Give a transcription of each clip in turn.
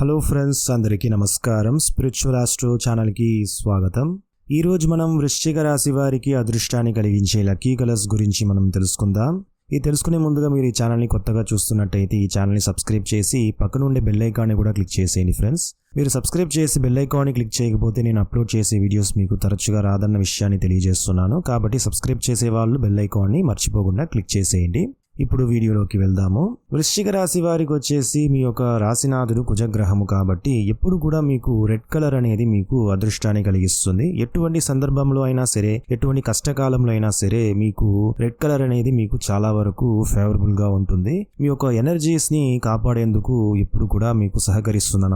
Hello friends అందరికీ నమస్కారం. Spiritual astro ఛానల్కి స్వాగతం. ఈరోజు మనం వృశ్చిక రాశి వారికి అదృష్టాన్ని కలిగించే లక్కీ కలర్స్ గురించి మనం తెలుసుకుందాం. ఈ తెలుసుకునే ముందుగా మీరు ఈ ఛానల్ని కొత్తగా చూస్తున్నట్టయితే ఈ ఛానల్ని సబ్స్క్రైబ్ చేసి పక్కన ఉండే బెల్ ఐకాన్ని కూడా క్లిక్ చేసేయండి ఫ్రెండ్స్. మీరు సబ్స్క్రైబ్ చేసి బెల్ ఐకాన్ని క్లిక్ చేయకపోతే నేను అప్లోడ్ చేసే వీడియోస్ మీకు తరచుగా రాదన్న విషయాన్ని తెలియజేస్తున్నాను. కాబట్టి సబ్స్క్రైబ్ చేసే వాళ్ళు బెల్ ఐకాన్ని మర్చిపోకుండా క్లిక్ చేసేయండి. ఇప్పుడు వీడియోలోకి వెళ్దాము. వృశ్చిక రాశి వారికి వచ్చేసి మీ యొక్క రాశినాథుడు కుజగ్రహము కాబట్టి ఎప్పుడు కూడా మీకు రెడ్ కలర్ అనేది మీకు అదృష్టాన్ని కలిగిస్తుంది. ఎటువంటి సందర్భంలో అయినా సరే ఎటువంటి కష్టకాలంలో అయినా సరే మీకు రెడ్ కలర్ అనేది మీకు చాలా వరకు ఫేవరబుల్గా ఉంటుంది. మీ యొక్క ఎనర్జీస్ని కాపాడేందుకు ఎప్పుడు కూడా మీకు సహకరిస్తుంది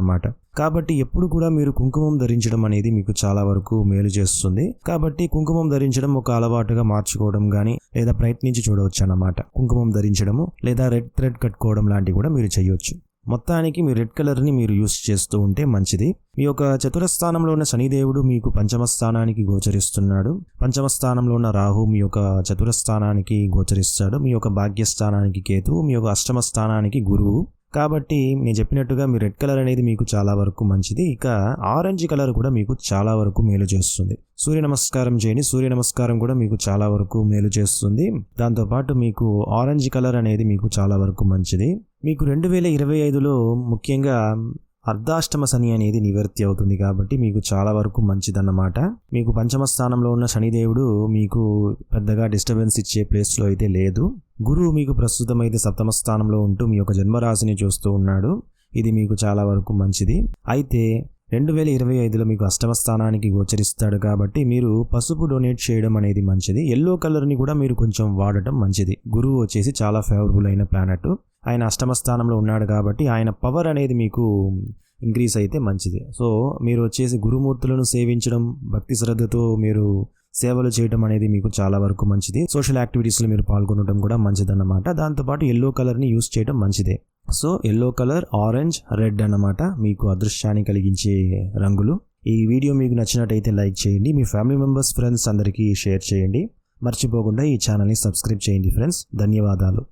కాబట్టి ఎప్పుడు కూడా మీరు కుంకుమం ధరించడం అనేది మీకు చాలా వరకు మేలు చేస్తుంది. కాబట్టి కుంకుమం ధరించడం ఒక అలవాటుగా మార్చుకోవడం కానీ లేదా ప్రయత్నించి చూడవచ్చు అన్నమాట. కుంకుమం ధరించడము లేదా రెడ్ థ్రెడ్ కట్టుకోవడం లాంటివి కూడా మీరు చేయొచ్చు. మొత్తానికి మీ రెడ్ కలర్ని మీరు యూస్ చేస్తూ ఉంటే మంచిది. మీ యొక్క చతురస్థానంలో ఉన్న శనిదేవుడు మీకు పంచమ స్థానానికి గోచరిస్తున్నాడు. పంచమ స్థానంలో ఉన్న రాహు మీ యొక్క చతురస్థానానికి గోచరిస్తాడు. మీ యొక్క భాగ్యస్థానానికి కేతువు మీ యొక్క అష్టమ స్థానానికి గురువు. కాబట్టి నేను చెప్పినట్టుగా మీ రెడ్ కలర్ అనేది మీకు చాలా వరకు మంచిది. ఇక ఆరెంజ్ కలర్ కూడా మీకు చాలా వరకు మేలు చేస్తుంది. సూర్య నమస్కారం చేయండి. సూర్య నమస్కారం కూడా మీకు చాలా వరకు మేలు చేస్తుంది. దాంతోపాటు మీకు ఆరెంజ్ కలర్ అనేది మీకు చాలా వరకు మంచిది. మీకు రెండు వేల ఇరవై ఐదులో ముఖ్యంగా అర్ధాష్టమ శని అనేది నివర్తి అవుతుంది కాబట్టి మీకు చాలా వరకు మంచిదన్నమాట. మీకు పంచమ స్థానంలో ఉన్న శనిదేవుడు మీకు పెద్దగా డిస్టర్బెన్స్ ఇచ్చే ప్లేస్లో అయితే లేదు. గురువు మీకు ప్రస్తుతం అయితే సప్తమ స్థానంలో ఉంటూ మీ యొక్క జన్మరాశిని చూస్తూ ఉన్నాడు. ఇది మీకు చాలా వరకు మంచిది. అయితే రెండు వేల ఇరవై ఐదులో మీకు అష్టమ స్థానానికి గోచరిస్తాడు కాబట్టి మీరు పసుపు డొనేట్ చేయడం అనేది మంచిది. ఎల్లో కలర్ని కూడా మీరు కొంచెం వాడటం మంచిది. గురువు వచ్చేసి చాలా ఫేవరబుల్ అయిన ప్లానెట్ ఆయన అష్టమ స్థానంలో ఉన్నాడు కాబట్టి ఆయన పవర్ అనేది మీకు ఇంక్రీజ్ అయితే మంచిది. సో మీరు వచ్చేసి గురుమూర్తులను సేవించడం భక్తి శ్రద్ధతో మీరు సేవలు చేయడం అనేది మీకు చాలా వరకు మంచిది. సోషల్ యాక్టివిటీస్లో మీరు పాల్గొనడం కూడా మంచిదన్నమాట. దాంతోపాటు ఎల్లో కలర్ని యూస్ చేయడం మంచిదే. So yellow colour orange red అన్నమాట మీకు అదృశ్యాన్ని కలిగించే రంగులు. ఈ వీడియో మీకు నచ్చినట్టయితే లైక్ చేయండి మీ ఫ్యామిలీ మెంబర్స్ ఫ్రెండ్స్ అందరికీ షేర్ చేయండి. మర్చిపోకుండా ఈ ఛానల్ని సబ్స్క్రైబ్ చేయండి ఫ్రెండ్స్. ధన్యవాదాలు.